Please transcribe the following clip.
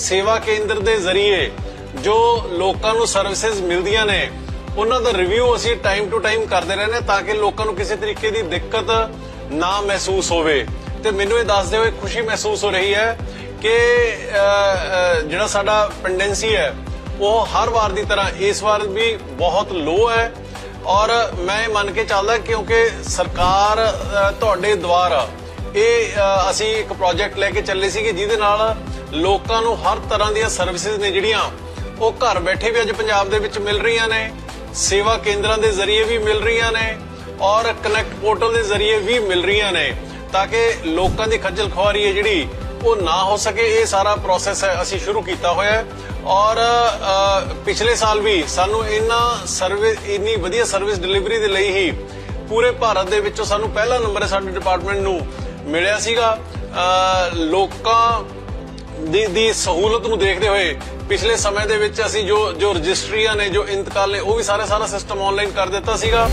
ਸੇਵਾ ਕੇਂਦਰ ਦੇ ਜ਼ਰੀਏ ਜੋ ਲੋਕਾਂ ਨੂੰ ਸਰਵਿਸਿਜ਼ ਮਿਲਦੀਆਂ ਨੇ, ਉਹਨਾਂ ਦਾ ਰਿਵਿਊ ਅਸੀਂ ਟਾਈਮ ਟੂ ਟਾਈਮ ਕਰਦੇ ਰਹਿੰਦੇ ਹਾਂ ਤਾਂ ਕਿ ਲੋਕਾਂ ਨੂੰ ਕਿਸੇ ਤਰੀਕੇ ਦੀ ਦਿੱਕਤ ਨਾ ਮਹਿਸੂਸ ਹੋਵੇ। ਤੇ ਮੈਨੂੰ ਇਹ ਦੱਸਦੇ ਹੋਏ ਖੁਸ਼ੀ ਮਹਿਸੂਸ ਹੋ ਰਹੀ ਹੈ ਕਿ ਜਿਹੜਾ ਸਾਡਾ ਪੈਂਡੈਂਸੀ ਹੈ, ਉਹ ਹਰ ਵਾਰ ਦੀ ਤਰ੍ਹਾਂ ਇਸ ਵਾਰ ਵੀ ਬਹੁਤ ਲੋ ਹੈ ਔਰ ਮੈਂ ਮੰਨ ਕੇ ਚੱਲਦਾ ਕਿਉਂਕਿ ਸਰਕਾਰ ਤੁਹਾਡੇ ਦੁਆਰਾ ਇਹ ਅਸੀਂ ਇੱਕ ਪ੍ਰੋਜੈਕਟ ਲੈ ਕੇ ਚੱਲੇ ਸੀਗੇ ਜਿਹਦੇ ਨਾਲ ਲੋਕਾਂ ਨੂੰ ਹਰ ਤਰ੍ਹਾਂ ਦੀਆਂ ਸਰਵਿਸਿਜ਼ ਨੇ ਜਿਹੜੀਆਂ ਉਹ ਘਰ ਬੈਠੇ ਵੀ ਅੱਜ ਪੰਜਾਬ ਦੇ ਵਿੱਚ ਮਿਲ ਰਹੀਆਂ ਨੇ, ਸੇਵਾ ਕੇਂਦਰਾਂ ਦੇ ਜ਼ਰੀਏ ਵੀ ਮਿਲ ਰਹੀਆਂ ਨੇ ਔਰ ਕਨੈਕਟ ਪੋਰਟਲ ਦੇ ਜ਼ਰੀਏ ਵੀ ਮਿਲ ਰਹੀਆਂ ਨੇ ਤਾਂ ਕਿ ਲੋਕਾਂ ਦੀ ਖੱਜਲ ਖੁਆਰੀ ਹੈ ਜਿਹੜੀ, ਉਹ ਨਾ ਹੋ ਸਕੇ, ਇਹ ਸਾਰਾ ਪ੍ਰੋਸੈਸ ਹੈ ਅਸੀਂ ਸ਼ੁਰੂ ਕੀਤਾ ਹੋਇਆ ਹੈ ਔਰ ਪਿਛਲੇ ਸਾਲ ਵੀ ਸਾਨੂੰ ਇਹਨਾਂ ਸਰਵਿਸ ਇੰਨੀ ਵਧੀਆ ਸਰਵਿਸ ਡਿਲੀਵਰੀ ਦੇ ਲਈ ਹੀ ਪੂਰੇ ਭਾਰਤ ਦੇ ਵਿੱਚੋਂ ਸਾਨੂੰ ਪਹਿਲਾ ਨੰਬਰ ਹੈ ਸਾਡੇ ਡਿਪਾਰਟਮੈਂਟ ਨੂੰ ਮਿਲਿਆ ਸੀਗਾ ਅ, ਲੋਕਾਂ ਦੀ ਦੀ ਸਹੂਲਤ ਨੂੰ ਦੇਖਦੇ ਹੋਏ ਪਿਛਲੇ ਸਮੇਂ ਦੇ ਵਿੱਚ ਅਸੀਂ ਜੋ ਜੋ ਰਜਿਸਟਰੀਆਂ ਨੇ ਜੋ ਇੰਤਕਾਲ ਨੇ ਉਹ ਵੀ ਸਾਰੇ ਸਾਰਾ ਸਿਸਟਮ ਆਨਲਾਈਨ ਕਰ ਦਿੱਤਾ ਸੀਗਾ।